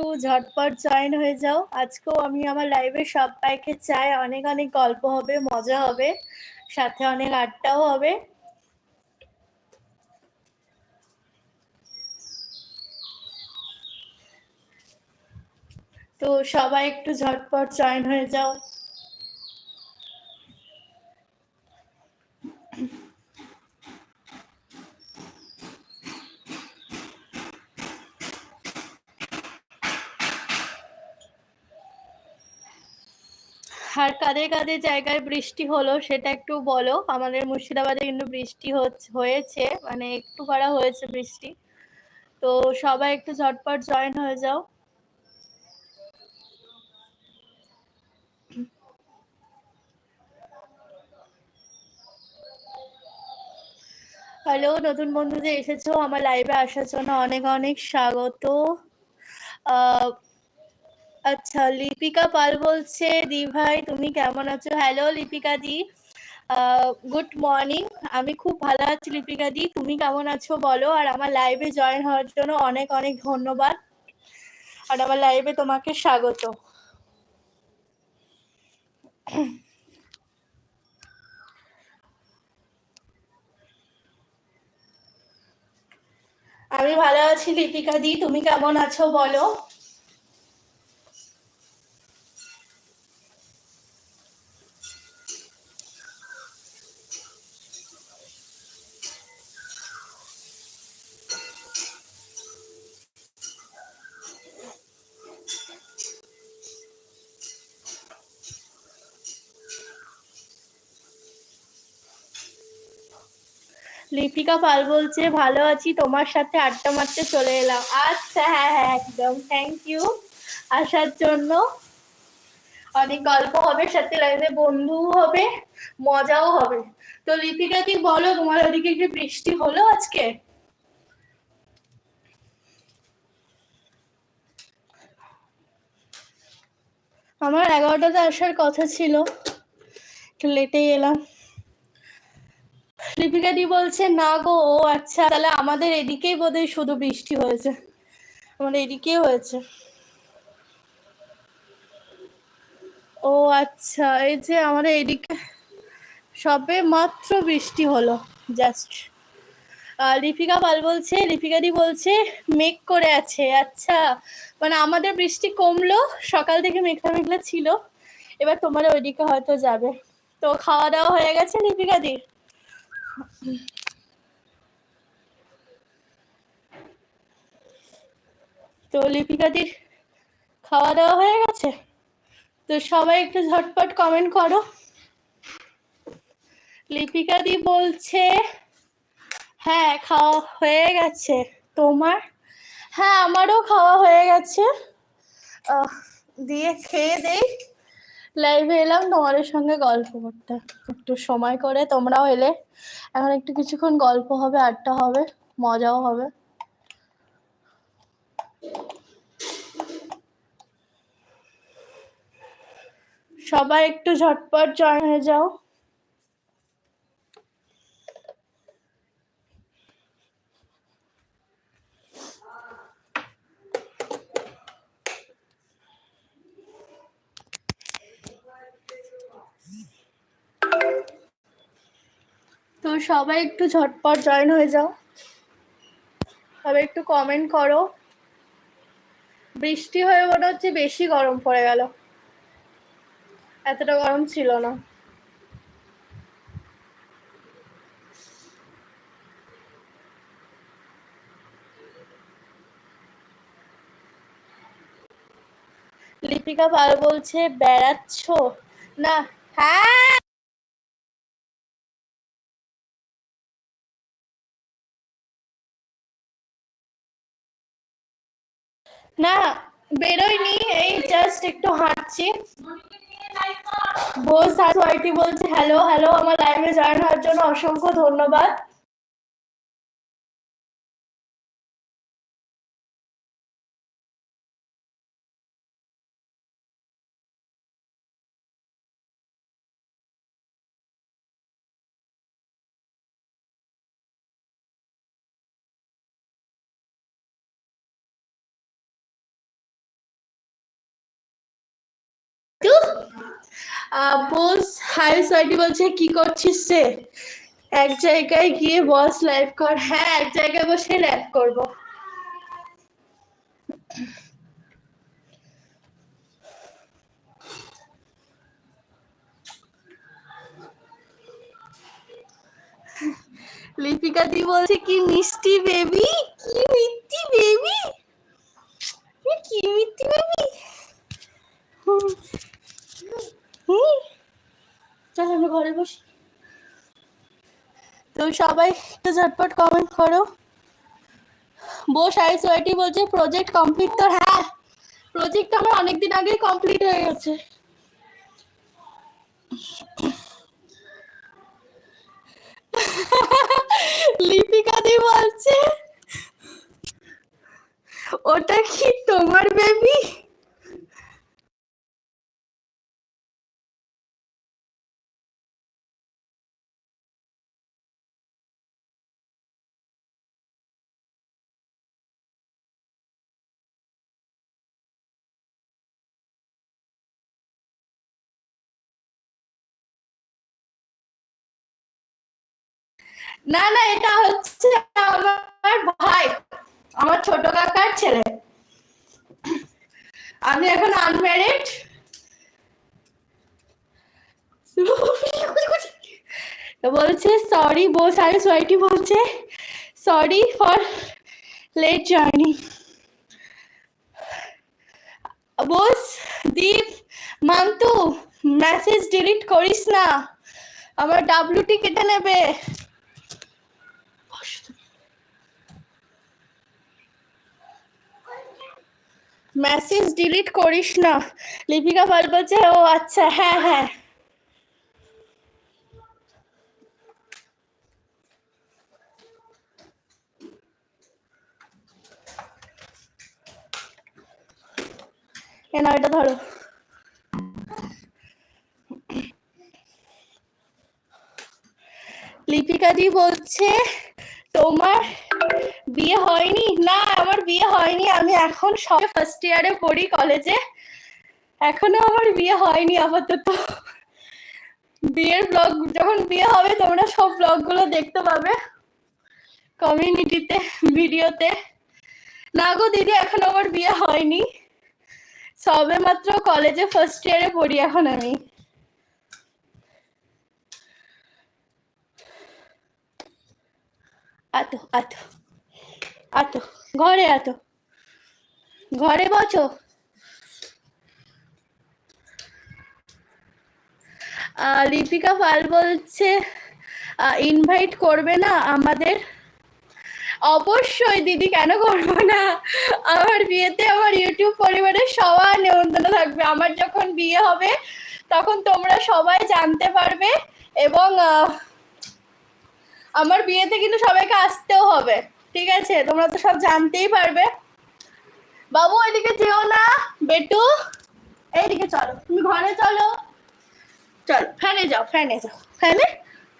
একটু ঝটপট জয়েন হয়ে যাও। আজকেও আমি আমার লাইভে সবাইকে চাই অনেক অনেক গল্প হবে, মজা হবে, সাথে অনেক আড্ডাও হবে। তো সবাই একটু ঝটপট জয়েন হয়ে যাও। আর কাদের কাদের জায়গায় বৃষ্টি হলো সেটা একটু বলো। আমাদের মুর্শিদাবাদে কিন্তু বৃষ্টি হয়েছে মানে একটু করা হয়েছে বৃষ্টি। তো সবাই একটু ঝটপট জয়েন হয়ে যাও। হ্যালো নতুন বন্ধু যে এসেছ, আমার লাইভে আসার জন্য অনেক অনেক স্বাগত। আচ্ছা লিপিকা পাল বলছে, দি ভাই, তুমি কেমন আছো? হ্যালো লিপিকা দি। গুড মর্নিং আমি খুব ভালো আছি, লিপিকা দি। তুমি কেমন আছো বলো? আর আমার লাইভে জয়েন হওয়ার জন্য অনেক অনেক ধন্যবাদ। আর আমার লাইভে তোমাকে স্বাগত। আমি ভালো আছি, লিপিকা দি। তুমি কেমন আছো বলো? লিপিকা পাল বলছে, ভালো আছি, তোমার সাথে আড্ডা মারতে চলে এলাম। আচ্ছা হ্যাঁ হ্যাঁ একদম। থ্যাংক ইউ আসার জন্য অনেক গল্প হবে, সাথে লাইভে বন্ধু হবে, মজাও হবে। তো লিপিকা কি বলো, তোমার ওদিকে কি বৃষ্টি হলো আজকে? আমার এগারোটাতে আসার কথা ছিল, একটু লেটেই এলাম। লিপিকা দি বলছে, না গো, ও আচ্ছা তাহলে আমাদের এদিকেই বোধহয় শুধু বৃষ্টি হয়েছে। আমাদের এদিকেই হয়েছে। ও আচ্ছা এই যে আমাদের এদিকে সবে মাত্র বৃষ্টি হলো জাস্ট লিপিকা পাল বলছে লিপিকা দি বলছে, মেঘ করে আছে আচ্ছা। মানে আমাদের বৃষ্টি কমলো, সকাল থেকে মেঘলা মেঘলা ছিল। এবার তোমার ওইদিকে হয়তো যাবে। তো খাওয়া দাওয়া হয়ে গেছে লিপিকা দির তো লিপিকাদির খাওয়া দাওয়া হয়ে গেছে? তো সবাই একটু ঝটপট কমেন্ট করো। লিপিকাদি বলছে হ্যাঁ খাওয়া হয়ে গেছে। তোমার? হ্যাঁ আমারও খাওয়া হয়ে গেছে। দিয়ে খেয়ে দেই। লাইভে এলাম, তোমাদের সঙ্গে গল্প করতে। একটু সময় করে তোমরাও এলে। এখন একটু কিছুক্ষণ গল্প হবে, আড্ডা হবে, মজাও হবে। সবাই একটু ঝটপট জয়েন হয়ে যাও। তো সবাই একটু ঝটপট জয়েন হয়ে যাও। সবাই একটু কমেন্ট করো। বৃষ্টি হয়ে মনে হচ্ছে বেশি গরম পড়ে গেল। এতটা গরম ছিল না। লিপিকা পাল বলছে, বেড়াচ্ছ? না হ্যাঁ না, বেরোয়নি, এই জাস্ট একটু হাঁটছি। বোস আইটি বলছে? হ্যালো হ্যালো আমার লাইভে জয়েন হওয়ার জন্য অসংখ্য ধন্যবাদ। বোস, হাই সোয়াইটি বলছে, কি করছিস সে এক জায়গায় গিয়ে বস লাইভ কর। হ্যাঁ এক জায়গায় বসে লাইভ করব। লিপিকা দি বলছে, কি মিষ্টি বেবি কি মিষ্টি বেবি কি মিষ্টি বেবি আমরা ঘরে বসি। তো সবাই একটু ঝটপট কমেন্ট করো। বলছে প্রজেক্ট কমপ্লিট তো হ্যাঁ প্রজেক্ট আমার অনেকদিন আগেই কমপ্লিট হয়ে গেছে। লিপিকা দি বলছে, ওটা কি তোমার বেবি না না, এটা হচ্ছে আমার ভাই, আমার ছোট কাকার ছেলে। আমি এখন আনম্যারিড বলছে সরি বোস আর সোয়াইটি বলছে। Sorry for late journey Bose, Deep, Mantu message delete করিস না। আমার ডাব্লিউটি কেটে নেবে। মেসেজ ডিলিট করিস না। লিপিকা পাল বলছে, ও আচ্ছা হ্যাঁ হ্যাঁ। এ এটা ধরো। লিপিকা দি বলছে, তোমার বিয়ে হয়নি। না, আমার বিয়ে হয়নি। আমি এখন সবে ফার্স্ট ইয়ারে পড়ি কলেজে এখনও আমার বিয়ে হয়নি আপাতত। বিয়ের ব্লগ যখন বিয়ে হবে তোমরা সব ব্লগগুলো দেখতে পাবে। কমিউনিটিতে ভিডিওতে না গো দিদি, এখন আমার বিয়ে হয়নি। সবে মাত্র কলেজে ফার্স্ট ইয়ারে পড়ি এখন আমি। আতো আতো আতো ঘরে আতো ঘরে আহ, লিপিকা পাল বলছে ইনভাইট করবে না আমাদের? অবশ্যই দিদি কেন করব না? আমার বিয়েতে আমার ইউটিউব পরিবারের সবার নেমন্তন্ন থাকবে। আমার যখন বিয়ে হবে তখন তোমরা সবাই জানতে পারবে এবং আমার বিয়েতে কিন্তু সবাইকে আসতেও হবে, ঠিক আছে? তোমরা তো সব জানতেই পারবে। বাবু, এদিকে যেও না। বেটু, এইদিকে চলো। তুমি ঘরে চলো। চলো, ফ্যানে যাও ফ্যানে যাও। ফ্যানে?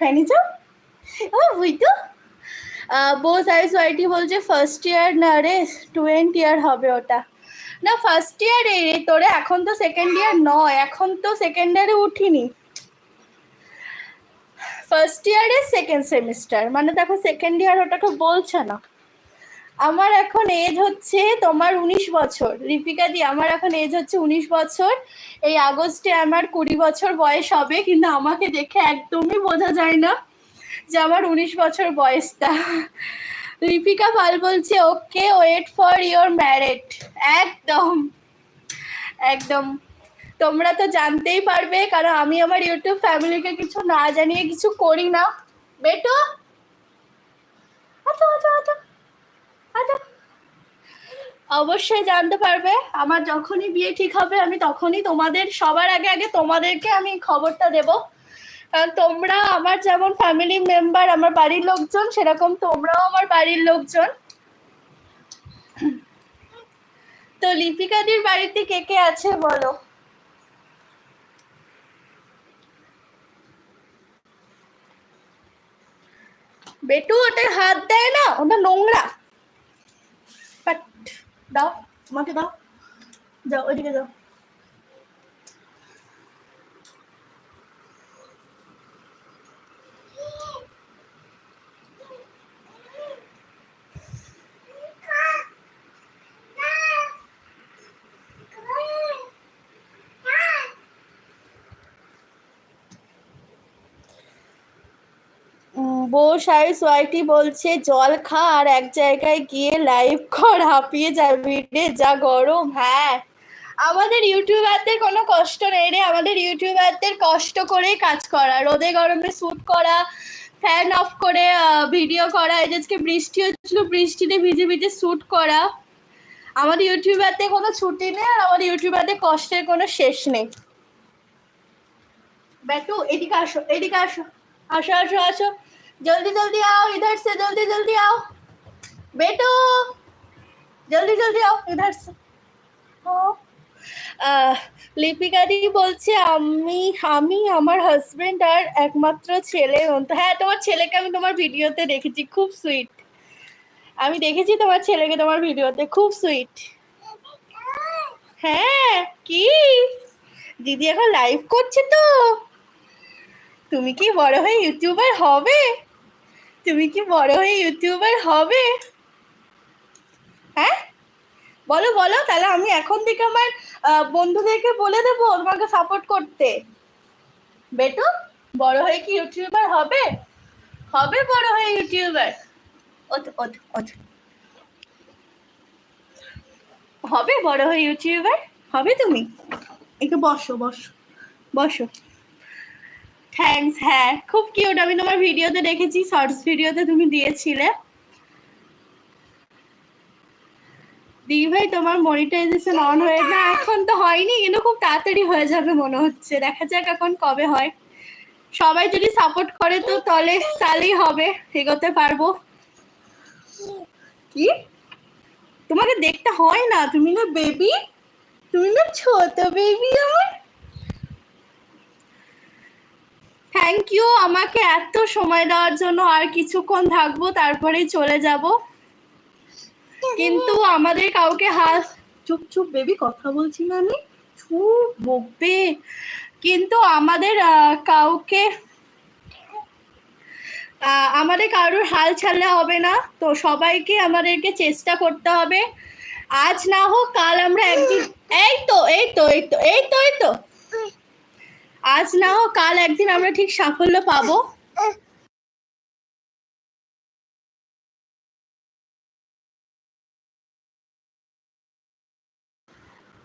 ফ্যানে যাও? ও, বুঝতো। বোস আইস ওয়াইটি বলছে ফার্স্ট ইয়ার না রে টুয়েন্ট ইয়ার হবে ওটা। না ফার্স্ট ইয়ার রে, তোরে এখন তো সেকেন্ড ইয়ার নয়, এখন তো সেকেন্ড ইয়ারে উঠিনি। ফার্স্ট ইয়ারের সেকেন্ড সেমিস্টার মানে দেখো সেকেন্ড ইয়ার ওটাকে বলছে না। আমার এখন এজ হচ্ছে তোমার উনিশ বছর। লিপিকা দি, আমার এখন এজ হচ্ছে উনিশ বছর। এই আগস্টে আমার কুড়ি বছর বয়স হবে, কিন্তু আমাকে দেখে একদমই বোঝা যায় না যে আমার উনিশ বছর বয়সটা। লিপিকা পাল বলছে okay wait for your married একদম। একদম। তোমরা তো জানতেই পারবে, কারণ আমি আমার ইউটিউব ফ্যামিলিকে কিছু না জানিয়ে কিছু করি না। বেটো? আচ্ছা আচ্ছা আচ্ছা আচ্ছা। অবশ্যই জানতে পারবে, আমার যখনই বিয়ে ঠিক হবে, আমি তখনই তোমাদের, সবার আগে আগে তোমাদেরকে আমি খবরটা দেব। কারণ তোমরা আমার যেমন ফ্যামিলি মেম্বার আমার বাড়ির লোকজন, সেরকম তোমরাও আমার বাড়ির লোকজন। তো লিপিকাদির বাড়িতে কে কে আছে বলো? বেটু ওটা হাত দেয় না ওটা নোংরা। বাট দাও আমাকে দাও। যাও ওইদিকে যাও। বউ সাই ওয়াইটি বলছে, জল খা আর এক জায়গায় গিয়ে লাইভ কর, হাঁপিয়ে যাবি রে, যা গরম। হ্যাঁ আমাদের ইউটিউবারদের কোনো কষ্ট নেই রে। আমাদের ইউটিউবারদের কষ্ট করেই কাজ করা। রোদে গরমে শ্যুট করা ফ্যান অফ করে ভিডিও করা, এই আজকে বৃষ্টি হচ্ছিল বৃষ্টিতে ভিজে ভিজে শ্যুট করা। আমাদের ইউটিউবারদের কোনো ছুটি নেই আর আমার ইউটিউবারদের কষ্টের কোনো শেষ নেই। ব্যাটু, এদিকে আসো এদিকে আসো। আসো আসো আসো। जल्दी जल्दी आओ इधर से जल्दी जल्दी आओ बेटो जल्दी जल्दी आओ इधर से লিপিকা দি বলছে আমি আমি আমার হাজবেন্ড আর একমাত্র ছেলে মতো হ্যাঁ তোমার ছেলেকে আমি তোমার ভিডিওতে দেখেছি খুব সুইট আমি দেখেছি তোমার ছেলেকে তোমার ভিডিওতে খুব সুইট হ্যাঁ কি দিদি এখন লাইভ করছে তো তুমি কি বড় হয়ে ইউটিউবার হবে তুমি কি বড় হয়ে ইউটিউবার হবে? হ্যাঁ? বলো বলো, তাহলে আমি এখন থেকে আমার বন্ধুদেরকে বলে দেবো তোমাকে সাপোর্ট করতে। বেটু, বড় হয়ে কি ইউটিউবার হবে? হবে বড় হয়ে ইউটিউবার। হবে বড় হয়ে ইউটিউবার? হবে তুমি? একটু বসো বসো বসো। থ্যাঙ্কস হ্যাঁ খুব কিউট আমি তোমার ভিডিওতে দেখেছি শর্টস ভিডিওতে তুমি দিয়েছিলে। দিদি ভাই, তোমার মনিটাইজেশন অন হয়ে না, এখন তো হয়নি, কিন্তু খুব তাড়াতাড়ি হয়ে যাবে মনে হচ্ছে। দেখা যাক এখন কবে হয়। সবাই যদি সাপোর্ট করে তো তাহলে তাহলেই হবে, এগোতে পারব। কি? তোমাকে দেখতে হয় না? তুমি না বেবি তুমি না ছোট বেবি আমার? থ্যাংক ইউ আমাকে এত সময় দেওয়ার জন্য আর কিছুক্ষণ থাকব, তারপরেই চলে যাব। কিন্তু আমাদের কাউকে হাত চুপ চুপ বেবি কথা বলছি না আমি। চুপ, বকবে। কিন্তু আমাদের কাউকে আমাদের কারোর হাল ছাড়লে হবে না। তো সবাইকে আমাদেরকে চেষ্টা করতে হবে। আজ না হোক, কাল আমরা একদিন এই তো এই তো এই তো এই তো এই তো। আজ না হোক, কাল একদিন আমরা ঠিক সাফল্য পাবো।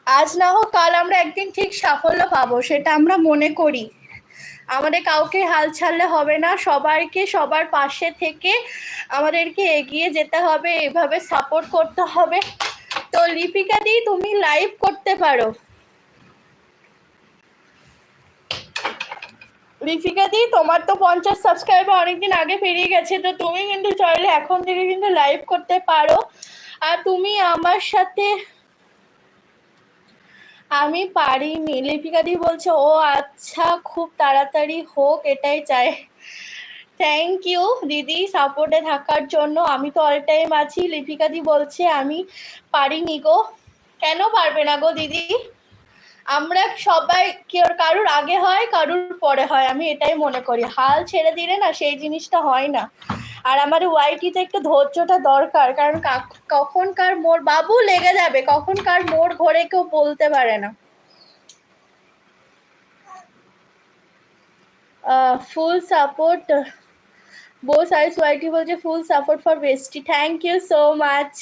আজ না হোক, কাল আমরা একদিন ঠিক সাফল্য পাবো, সেটা আমরা মনে করি। আমাদের কাউকে হাল ছাড়লে হবে না, সবাইকে সবার পাশে থেকে আমাদেরকে এগিয়ে যেতে হবে, এভাবে সাপোর্ট করতে হবে। তো লিপিকা দি, তুমি লাইভ করতে পারো। লিপিকা দি, তোমার তো পঞ্চাশ সাবস্ক্রাইবার অনেকদিন আগে পেরিয়ে গেছে, তো তুমি কিন্তু চাইলে এখন থেকে কিন্তু লাইভ করতে পারো। আর তুমি আমার সাথে আমি পারিনি। লিপিকা দি বলছে, ও আচ্ছা খুব তাড়াতাড়ি হোক, এটাই চাই। থ্যাংক ইউ দিদি সাপোর্টে থাকার জন্য। আমি তো অল টাইম আছি। লিপিকা দি বলছে, আমি পারিনি গো। কেন পারবে না গো দিদি? আমরা সবাই কেউ, কারুর আগে হয়, কারুর পরে হয়, আমি এটাই মনে করি। হাল ছেড়ে দিলে না সেই জিনিসটা হয় না। আর আমার ওয়াইটিতে একটু ধৈর্যটা দরকার, কারণ কখন কার মোড়, বাবু লেগে যাবে কখন কার মোড় ঘরে কেউ বলতে পারে না। ফুল সাপোর্ট বোস আইস ওয়াইটি বলছে full support for bestie thank you so much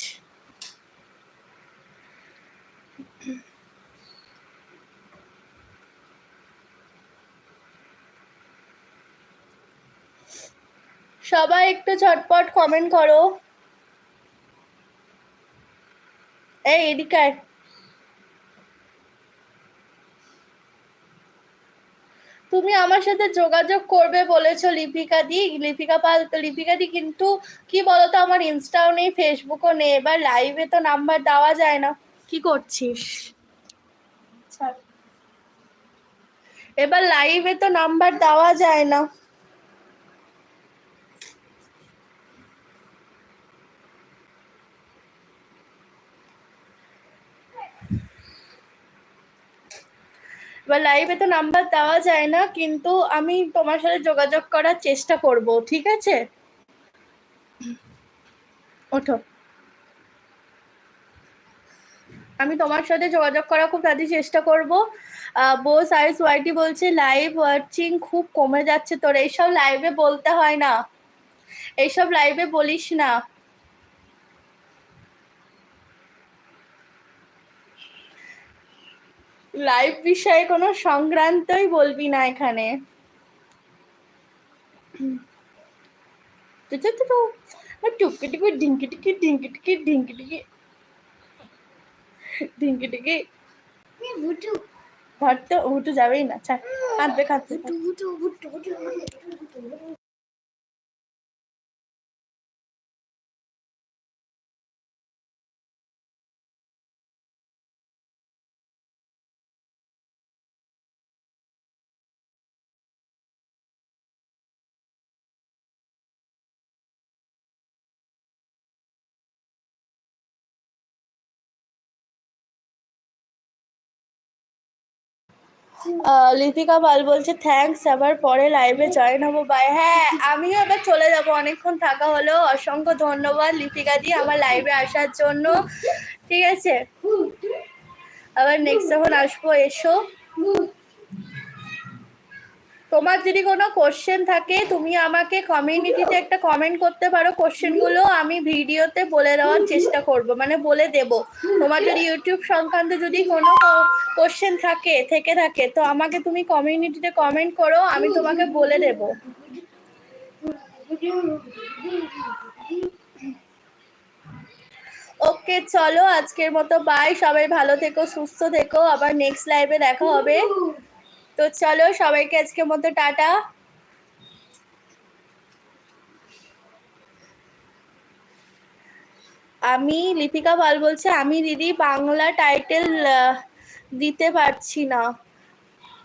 সবাই একটু ঝটপট কমেন্ট করো। এই এদিকে আয়। তুমি আমার সাথে যোগাযোগ করবে বলেছ লিপিকা দি। লিপিকা পাল তো লিপিকা দি কিন্তু কি বলতো আমার ইনস্টাও নেই ফেসবুকও নেই। এবার লাইভে তো নাম্বার দেওয়া যায় না। কি করছিস? এবার লাইভে তো নাম্বার দেওয়া যায় না। এবার লাইভে তো নাম্বার দেওয়া যায় না, কিন্তু আমি তোমার সাথে যোগাযোগ করার চেষ্টা করব, ঠিক আছে? ওঠো। আমি তোমার সাথে যোগাযোগ করার খুব তাড়াতাড়ি চেষ্টা করব। বোস আইস ওয়াইটি বলছে লাইভ ওয়াচিং খুব কমে যাচ্ছে তোর, এইসব লাইভে বলতে হয় না। এইসব লাইভে বলিস না। লাইভ বিষয়ে কোনো সংক্রান্তই বলবি না এখানে টুকু টুকি টুকি ঢিঙ্কি টিকি ঢিঙ্কি টিকি ঢিঙ্কি টিকি ঢিঙ্কি টিকি ভুটু ঘর তো উঠু যাবেই না ছাড় কাঁদবে কাঁদবে লিপিকা পাল বলছে থ্যাংকস আবার পরে লাইভে জয়েন হব। বাই হ্যাঁ আমিও এবার চলে যাব। অনেকক্ষণ থাকা হলো। অসংখ্য ধন্যবাদ লিপিকা দি আমার লাইভে আসার জন্য। ঠিক আছে? আবার নেক্সট যখন আসব, এসো। তোমার যদি কোনো কোশ্চেন থাকে, তুমি আমাকে কমিউনিটিতে একটা কমেন্ট করতে পারো কোশ্চেনগুলো আমি ভিডিওতে বলে দেওয়ার চেষ্টা করব মানে বলে দেব। তোমার যদি ইউটিউব সংক্রান্ত যদি কোনো কোশ্চেন থাকে, থেকে থাকে, তো আমাকে তুমি কমিউনিটিতে কমেন্ট করো, আমি তোমাকে বলে দেব। ওকে চলো আজকের মতো বাই সবাই ভালো থেকো, সুস্থ থেকো। আবার নেক্সট লাইভে দেখা হবে। তো চলো সবাইকে আজকের মতো টাটা। আমি লিপিকা পাল বলছে, আমি দিদি বাংলা টাইটেল দিতে পারছি না।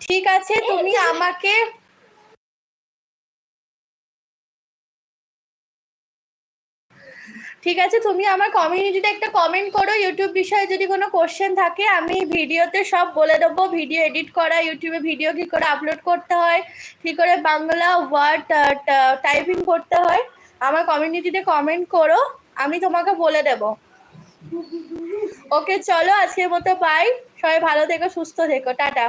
ঠিক আছে, তুমি আমাকে ঠিক আছে, তুমি আমার কমিউনিটিতে একটা কমেন্ট করো ইউটিউব বিষয়ে যদি কোনো কোশ্চেন থাকে, আমি ভিডিওতে সব বলে দেবো। ভিডিও এডিট করা ইউটিউবে ভিডিও কী করে আপলোড করতে হয়, কী করে বাংলা ওয়ার্ড টাইপিং করতে হয়, আমার কমিউনিটিতে কমেন্ট করো, আমি তোমাকে বলে দেব। ওকে চলো, আজকের মতো বাই সবাই ভালো থেকো, সুস্থ থেকো, টাটা।